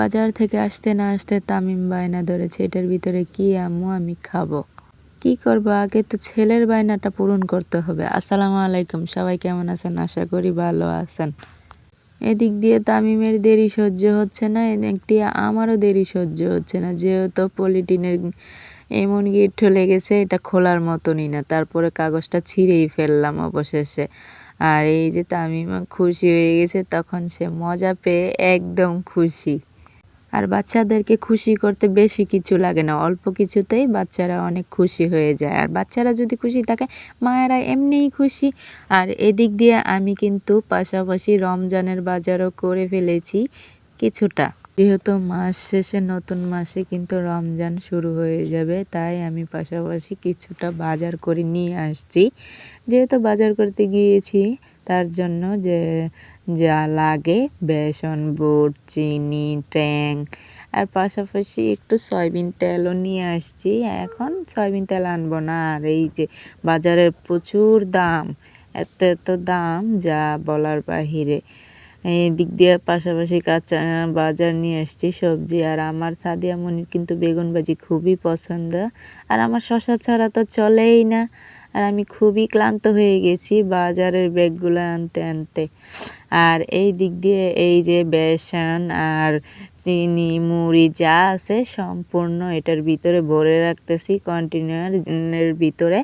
বাজার থেকে আসতে না আসতে তামিম বায়না ধরেছে, এটার ভিতরে কি আম্মু? আমি খাব। কি করব? আগে তো ছেলের বায়নাটা পূরণ করতে হবে। আসসালামু আলাইকুম, সবাই কেমন আছেন? আশা করি ভালো আছেন। এদিক দিয়ে তামিমের দেরি সহ্য হচ্ছে না, একটি আমারও দেরি সহ্য হচ্ছে না, যেহেতু পলিটিনের এমন গিট লেগেছে এটা খোলার মতনই না। তারপরে কাগজটা ছিঁড়েই ফেললাম অবশেষে। আর এই যে তামিম খুশি হয়ে গেছে, তখন সে মজা পেয়ে একদম খুশি। আর বাচ্চাদেরকে খুশি করতে বেশি কিছু লাগে না। অল্প কিছুতেই বাচ্চারা অনেক খুশি হয়ে যায়। আর বাচ্চারা যদি খুশি থাকে, মায়েরা এমনিই খুশি। আর এদিক দিয়ে আমি কিন্তু পাশাপাশি রমজানের বাজারও করে ফেলেছি কিছুটা। যেহেতু মাস শেষে, নতুন মাসে কিন্তু রমজান শুরু হয়ে যাবে, তাই আমি পাশাপাশি কিছুটা বাজার করে নিয়ে আসছি। যেহেতু বাজার করতে গিয়েছি, তার জন্য যে, যা লাগে, বেসন, বুট, চিনি, ট্যাং, আর পাশাপাশি একটু সয়াবিন তেলও নিয়ে আসছি। এখন সয়াবিন তেল আনব না, আর এই যে বাজারের প্রচুর দাম, এত এত দাম, যা বলার বাহিরে। এই দিক দিয়ে পাশাপাশি কাঁচা বাজার নিয়ে আসছি সবজি। আর আমার সাদিয়া মনির কিন্তু বেগুন ভাজি খুবই পছন্দ। আর আমার শশা ছাড়া তো চলেই না। আর আমি খুবই ক্লান্ত হয়ে গেছি বাজারের ব্যাগগুলো আনতে আনতে। আর এই দিক দিয়ে এই যে বেসন আর চিনি, মুড়ি যা আছে সম্পূর্ণ এটার ভিতরে ভরে রাখতেছি কন্টেনারের ভিতরে।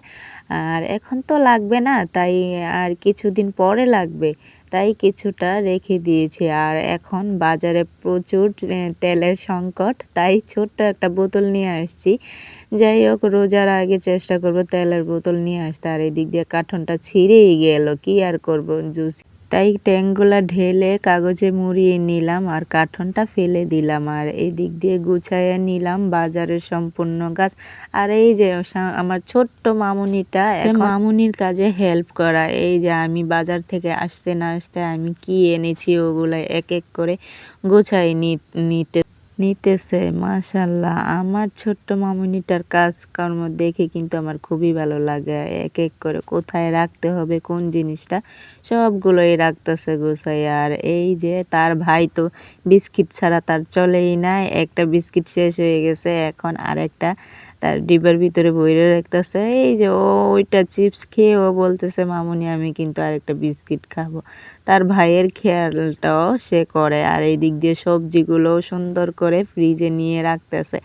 আর এখন তো লাগবে না, তাই আর কিছুদিন পরে লাগবে। তাই কিছুটা রেখে দিয়েছি। আর এখন বাজারে প্রচুর তেলের সংকট, তাই ছোট্ট একটা বোতল নিয়ে আসছি। যাই হোক, রোজার আগে চেষ্টা করব তেলের বোতল নিয়ে আসতে। আর এই দিক দিয়ে কার্টনটা ছিঁড়েই গেল। কি আর করব? জুস তাই ট্যাঙ্কগুলা ঢেলে কাগজে মুড়িয়ে নিলাম আর কার্টনটা ফেলে দিলাম আর এই দিক দিয়ে গুছাইয়ে নিলাম বাজারের সম্পূর্ণ গাছ। আর এই যে আমার ছোট্ট মামুনিটা মামুনির কাজে হেল্প করা। এই যে আমি বাজার থেকে আসতে না আসতে আমি কি এনেছি ওগুলো এক এক করে গুছাই নিতে নিতেছে, মাশাল্লাহ। আমার ছোট্ট মামুনিটার কাজকর্ম দেখে কিন্তু আমার খুবই ভালো লাগে। এক এক করে কোথায় রাখতে হবে, কোন জিনিসটা, সবগুলোই রাখতেছে গোছাই আর এই যে তার ভাই তো বিস্কিট ছাড়া তার চলেই নাই। একটা বিস্কিট শেষ হয়ে গেছে, এখন আরেকটা তার ডিব্বার ভিতরে বইরে রাখতেছে। এই যে ও ওইটা চিপস খেয়ে ও বলতেছে, মামুনি, আমি কিন্তু আরেকটা বিস্কিট খাব। তার ভাইয়ের খেয়ালটাও সে করে আর এই দিক দিয়ে সবজিগুলো সুন্দর করে ফ্রিজে নিয়ে রাখতেছে।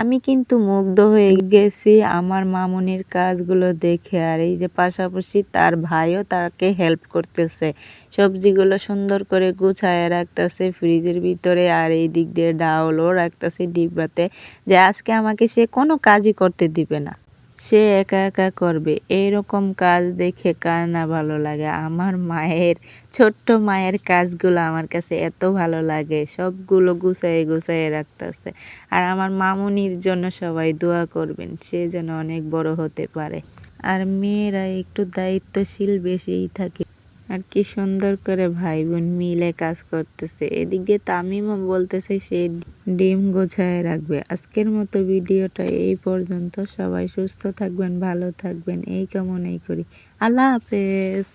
আমি কিন্তু মুগ্ধ হয়ে গেছি আমার মামুনির কাজগুলো দেখে আর এই যে পাশাপাশি তার ভাইও তাকে হেল্প করতেছে। সবজিগুলো সুন্দর করে গুছায় রাখতেছে ফ্রিজের ভিতরে আর এই দিক দিয়ে ডাউলও রাখতেছে ডিব্বাতে যে আজকে আমাকে সে কোনো কাজই করতে দিবে না। সে একা একা করবে। এইরকম কাজ দেখে কার না ভালো লাগে? আমার মায়ের, ছোট্ট মায়ের কাজগুলো আমার কাছে এত ভালো লাগে। সবগুলো গুছাইয়ে গুছাইয়ে রাখতেছে। আর আমার মামুনির জন্য সবাই দোয়া করবেন, সে যেন অনেক বড় হতে পারে। আর মেয়েরা একটু দায়িত্বশীল বেশিই থাকে। আর কি সুন্দর করে ভাই বোন মিলে কাজ করতেছে। এদিকে তামিমও বলতেছে সে ডিম গোছায় রাখবে। আজকের মতো ভিডিওটা এই পর্যন্ত। সবাই সুস্থ থাকবেন, ভালো থাকবেন। এই কামনাই করি। আল্লাহ হাফেজ।